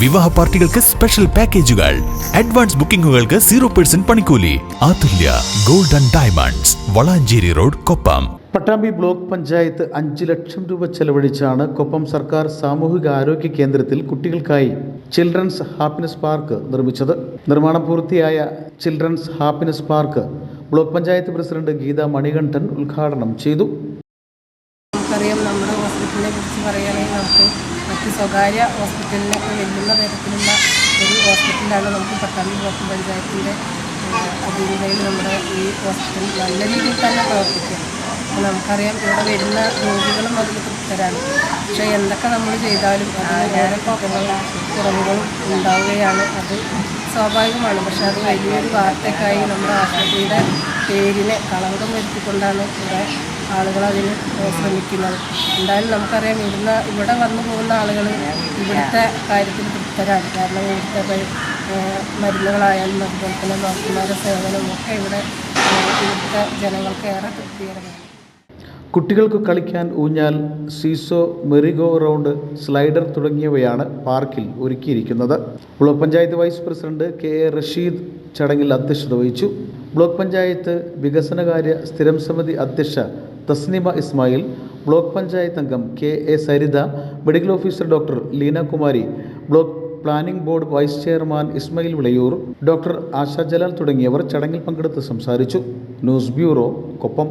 വിവാഹ പാർട്ടികൾക്ക് സ്പെഷ്യൽ പാക്കേജുകൾ അഡ്വാൻസ് ബുക്കിംഗുകൾക്ക് സീറോ പെർസെന്റ് പണിക്കൂലി. Athulya golden diamonds Valanchery road Koppam. Pattambi block panchayat അഞ്ച് ലക്ഷം രൂപ ചെലവഴിച്ചാണ് കൊപ്പം സർക്കാർ സാമൂഹിക ആരോഗ്യ കേന്ദ്രത്തിൽ കുട്ടികൾക്കായി ചിൽഡ്രൻസ് ഹാപ്പിനെസ് പാർക്ക് നിർമ്മിച്ചത്. നിർമ്മാണം പൂർത്തിയായ children's happiness park block panchayat president Geetha Manikandan ഉദ്ഘാടനം ചെയ്തു. നമുക്കറിയാം നമ്മുടെ ഹോസ്പിറ്റലിനെ കുറിച്ച് പറയുകയാണെങ്കിൽ നമുക്ക് മറ്റ് സ്വകാര്യ ഹോസ്പിറ്റലിനൊക്കെ വെല്ലുന്ന തരത്തിലുള്ള ഒരു ഹോസ്പിറ്റലാണ് നമുക്ക് പട്ടാമ്പി ബ്ലോക്ക് പഞ്ചായത്തിന്റെ അധീനതയിൽ നമ്മുടെ ഈ ഹോസ്പിറ്റൽ നല്ല രീതിയിൽ തന്നെ പ്രവർത്തിക്കുക. അപ്പോൾ നമുക്കറിയാം ഇവിടെ വരുന്ന രോഗികളും അതിൽ തൃപ്തരാണ്. പക്ഷേ എന്തൊക്കെ നമ്മൾ ചെയ്താലും കുറവുകളും കുറവുകളും ഉണ്ടാവുകയാണ്. അത് സ്വാഭാവികമാണ്. പക്ഷെ അത് വലിയൊരു വാർത്തക്കായി നമ്മുടെ ആശുപത്രിയുടെ പേരിനെ കളങ്കം വരുത്തിക്കൊണ്ടാണ് ഇവിടെ ആളുകൾ അതിന് ശ്രമിക്കുന്നത്. എന്തായാലും നമുക്കറിയാം ഇവിടുന്ന് ഇവിടെ വന്നു പോകുന്ന ആളുകൾ ഇവിടുത്തെ കാര്യത്തിൽ തൃപ്തരാണ്. കാരണം ഇവിടുത്തെ മരുന്നുകളായാലും അതുപോലെ തന്നെ ഡോക്ടർമാരുടെ സേവനവും ഒക്കെ ഇവിടെ ഇവിടുത്തെ ജനങ്ങൾക്ക് ഏറെ തൃപ്തികരമാണ്. കുട്ടികൾക്ക് കളിക്കാൻ ഊഞ്ഞാൽ സീസോ മെറിഗോ റൗണ്ട് സ്ലൈഡർ തുടങ്ങിയവയാണ് പാർക്കിൽ ഒരുക്കിയിരിക്കുന്നത്. Block panchayat vice president K A Rasheed ചടങ്ങിൽ അധ്യക്ഷത വഹിച്ചു. ബ്ലോക്ക് പഞ്ചായത്ത് വികസനകാര്യ സ്ഥിരം സമിതി അധ്യക്ഷ തസ്നിമ ഇസ്മായിൽ ബ്ലോക്ക് പഞ്ചായത്ത് അംഗം K A Saritha medical officer doctor Leena Kumari block planning board vice chairman Ismail Vilayur doctor Asha Jalal തുടങ്ങിയവർ ചടങ്ങിൽ പങ്കെടുത്ത് സംസാരിച്ചു. News bureau Koppam.